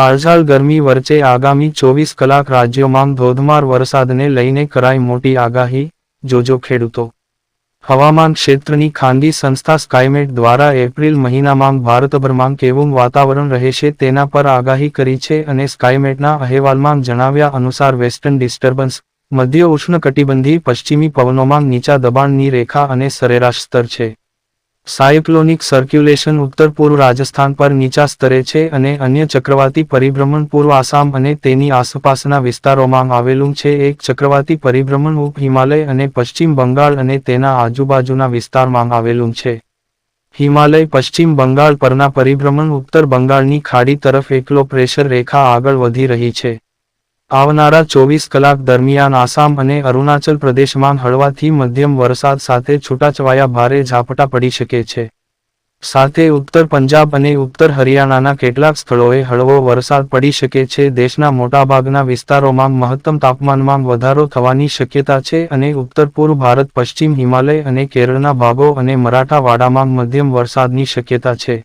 કાળઝાળ ગરમી વચ્ચે આગામી ચોવીસ કલાક રાજ્યોમાં ધોધમાર વરસાદને લઈને કરાઈ મોટી આગાહી, જોજો ખેડૂતો. હવામાન ક્ષેત્રની ખાનગી સંસ્થા સ્કાયમેટ દ્વારા એપ્રિલ મહિનામાં ભારતભરમાં કેવું વાતાવરણ રહેશે તેના પર આગાહી કરી છે અને સ્કાયમેટના અહેવાલમાં જણાવ્યા અનુસાર વેસ્ટર્ન ડિસ્ટર્બન્સ, મધ્ય ઉષ્ણકટિબંધી પશ્ચિમી પવનોમાં નીચા દબાણની રેખા અને સરેરાશ સ્તર છે. સાયક્લોનિક સર્ક્યુલેશન ઉત્તર પૂર્વ રાજસ્થાન પર નીચા સ્તરે છે અને અન્ય ચક્રવાતી પરિભ્રમણ પૂર્વ આસામ અને તેની આસપાસના વિસ્તારોમાં આવેલું છે. એક ચક્રવાતી પરિભ્રમણ ઉપ હિમાલય અને પશ્ચિમ બંગાળ અને તેના આજુબાજુના વિસ્તારમાં આવેલું છે. હિમાલય પશ્ચિમ બંગાળ પરના પરિભ્રમણ ઉત્તર બંગાળની ખાડી તરફ એકલો પ્રેશર રેખા આગળ વધી રહી છે. આવનારા ચોવીસ કલાક દરમિયાન આસામ અને અરુણાચલ પ્રદેશમાં હળવાથી મધ્યમ વરસાદ સાથે છૂટાછવાયા ભારે ઝાપટા પડી શકે છે. સાથે ઉત્તર પંજાબ અને ઉત્તર હરિયાણાના કેટલાક સ્થળોએ હળવો વરસાદ પડી શકે છે. દેશના મોટાભાગના વિસ્તારોમાં મહત્તમ તાપમાનમાં વધારો થવાની શક્યતા છે અને ઉત્તર પૂર્વ ભારત, પશ્ચિમ હિમાલય અને કેરળના ભાગો અને મરાઠાવાડામાં મધ્યમ વરસાદની શક્યતા છે.